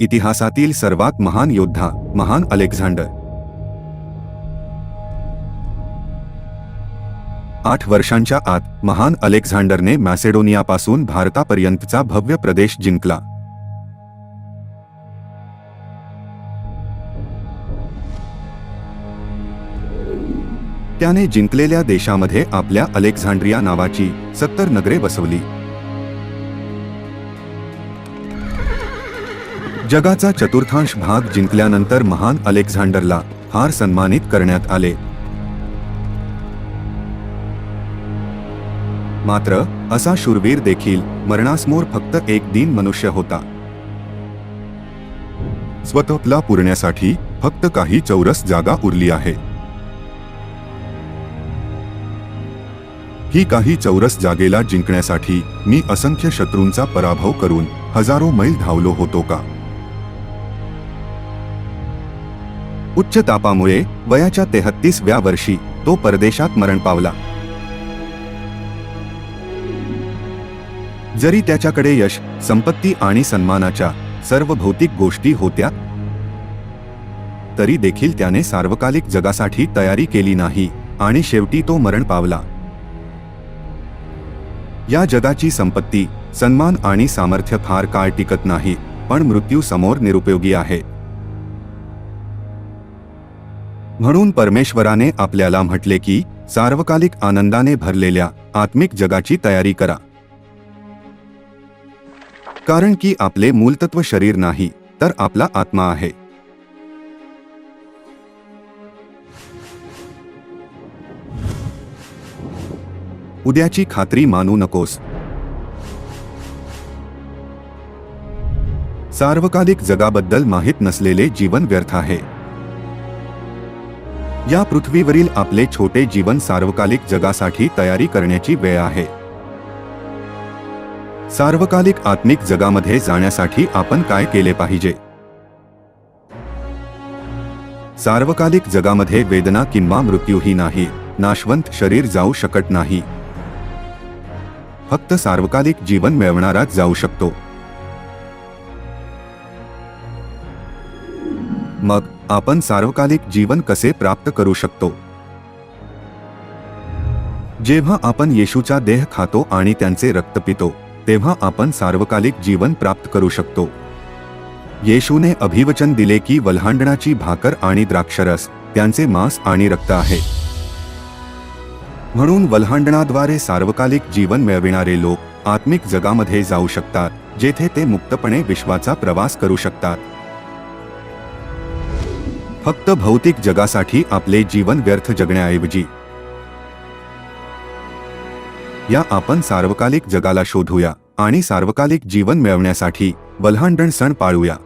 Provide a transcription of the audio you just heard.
इतिहासातील सर्वात महान योद्धा महान अलेक्झांडर. आठ वर्षांच्या आत महान अलेक्झांडरने मॅसेडोनियापासून भारतापर्यंतचा भव्य प्रदेश जिंकला. त्याने जिंकलेल्या देशामध्ये आपल्या अलेक्झांड्रिया नावाची सत्तर नगरे बसवली जगाचा चतुर्थांश भाग जिंकल्यानंतर महान अलेक्झांडरला हार सन्मानित करण्यात आले. मात्र असा शूरवीर देखील मरणासमोर फक्त एक दिन मनुष्य होता. स्वतःला पुरण्यासाठी फक्त काही चौरस जागा उरली आहे. ही काही चौरस जागेला जिंकण्यासाठी मी असंख्य शत्रूंचा पराभव करून हजारो मैल धावलो होतो का? उच्च तापामुळे वयाच्या तेहत्तीसव्या वर्षी तो परदेशात मरण पावला. जरी त्याच्याकडे यश संपत्ती आणि सन्मानाच्या सर्व भौतिक गोष्टी होत्या तरी देखील त्याने सार्वकालिक जगासाठी तयारी केली नाही आणि शेवटी तो मरण पावला. या जगाची संपत्ती सन्मान आणि सामर्थ्य फार काळ टिकत नाही पण मृत्यू समोर निरुपयोगी आहे. म्हणून परमेश्वराने आपल्याला म्हटले की सार्वकालिक आनंदाने भरलेल्या आत्मिक जगाची तयारी करा. कारण की आपले मूलतत्व शरीर नाही तर आपला आत्मा आहे. उद्याची खात्री मानू नकोस. सार्वकालिक जगाबद्दल माहीत नसलेले जीवन व्यर्थ आहे. या पृथ्वीवरील आपले छोटे जीवन सार्वकालिक जगासाठी तयारी करण्याची वेळ आहे. सार्वकालिक आत्मिक जगामध्ये जाण्यासाठी आपण काय केले पाहिजे? सार्वकालिक जगामध्ये वेदना किंवा मृत्यूही नाही नाशवंत शरीर जाऊ शकत नाही. फक्त सार्वकालिक जीवन मिळवणाराच जाऊ शकतो. मग आपण सार्वकालिक जीवन कसे प्राप्त करू शकतो? जेव्हा आपण येशूचा देह खातो आणि त्यांचे रक्त पितो तेव्हा आपण सार्वकालिक जीवन प्राप्त करू शकतो. येशूने अभिवचन दिले की वल्हांडणाची भाकर आणि द्राक्षरस त्यांचे मांस आणि रक्त आहे. म्हणून वल्हांडणाद्वारे सार्वकालिक जीवन मिळविणारे लोक आत्मिक जगामध्ये जाऊ शकतात जेथे ते मुक्तपणे विश्वाचा प्रवास करू शकतात. फक्त भौतिक जगासाठी आपले जीवन व्यर्थ जगण्याऐवजी. या आपण सार्वकालिक जगाला शोधूया आणि सार्वकालिक जीवन मिळवण्यासाठी वल्हांडण सण पाळूया.